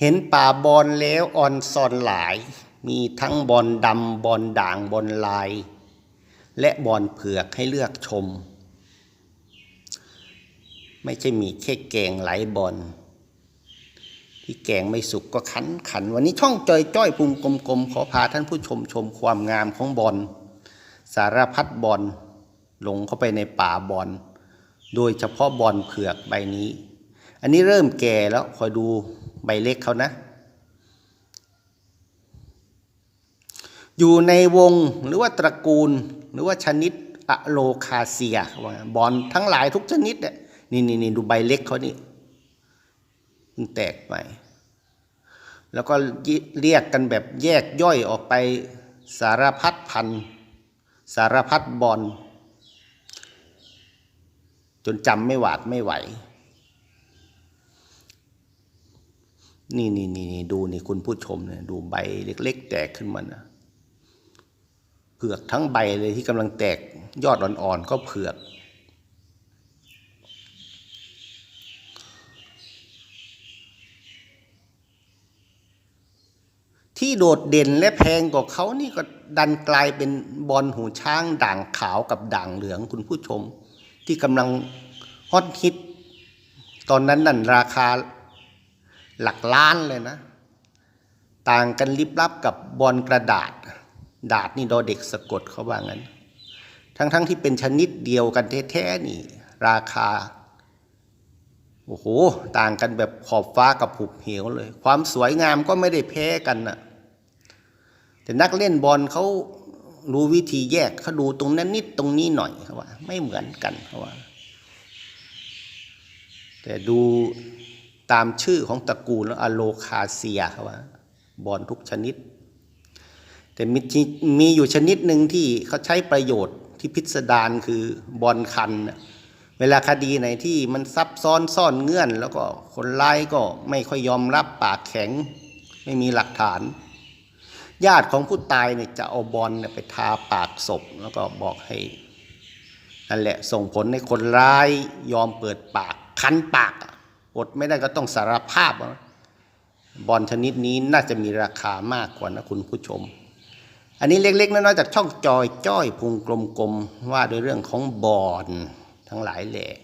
เห็นป่าบอลแล้วออนซอนหลาย มีทั้งบอลดำบอลด่างบอลลาย และบอลเผือกให้เลือกชม ไม่ใช่มีแค่แกงไหลบอลที่แกงไม่สุกก็ขันขัน วันนี้ช่องจอยจ้อยพุงกลมๆขอพาท่านผู้ชมชมความงามของบอลสารพัดบอลลงเข้าไปในป่าบอลโดยเฉพาะบอลเผือกใบนี้ อันนี้เริ่มแก่แล้วคอยดู ใบเล็กเขานะ อยู่ในวงหรือว่าตระกูลหรือว่าชนิดอะโลคาเซียบอลทั้งหลายทุกชนิดเนี่ยนี่นี่นี่ดูใบเล็กเขานี่มันแตกไปแล้วก็เรียกกันแบบแยกย่อยออกไปสารพัดพันสารพัดบอลจนจำไม่หวาดไม่ไหว นี่นี่นี่นดูนี่คุณผู้ชมเนี่ยดูใบเล็ก ๆ แตกขึ้นมานะเผือกทั้งใบเลยที่กำลังแตกยอดอ่อนๆก็เผือกที่โดดเด่นและแพงกว่าเขานี่ก็ดันกลายเป็นบอลหูช้างด่างขาวกับด่างเหลืองคุณผู้ชม ที่กำลังฮอตฮิต ตอนนั้นนั่นราคา หลักล้านเลยนะ ต่างกันลิบลับกับบอลกระดาษ ดาษนี่ดอเด็กสะกดเขาว่างั้น ทั้งๆทที่เป็นชนิดเดียวกันแท้ๆนี่ ราคาโอ้โหต่างกันแบบขอบฟ้ากับหุบเหวเลย ความสวยงามก็ไม่ได้แพ้กันน่ะแต่นักเล่นบอลเขารู้วิธีแยกเขาดูตรงนั้นนิดตรงนี้หน่อยเขาว่า ไม่เหมือนกันเขาว่า แต่ดู ตามชื่อของตระกูลแล้วอโลคาเซียเขาว่าบอลทุกชนิด แต่มีมีอยู่ชนิดหนึ่งที่เขาใช้ประโยชน์ที่พิสดารคือบอลคัน เวลาคดีไหนที่มันซับซ้อนซ่อนเงื่อน แล้วก็คนร้ายก็ไม่ค่อยยอมรับปากแข็ง ไม่มีหลักฐาน ญาติของผู้ตายเนี่ยจะเอาบอลเนี่ยไปทาปากศพแล้วก็บอกให้นั่นแหละส่งผลให้คนร้ายยอมเปิดปากคันปาก อดไม่ได้ก็ต้องสารภาพว่าบอลชนิดนี้น่าจะมีราคามากกว่านะคุณผู้ชม อันนี้เล็กๆน้อยๆจากช่องจอยจ้อยพุงกลมๆว่าด้วยเรื่องของบอลทั้งหลายแหละ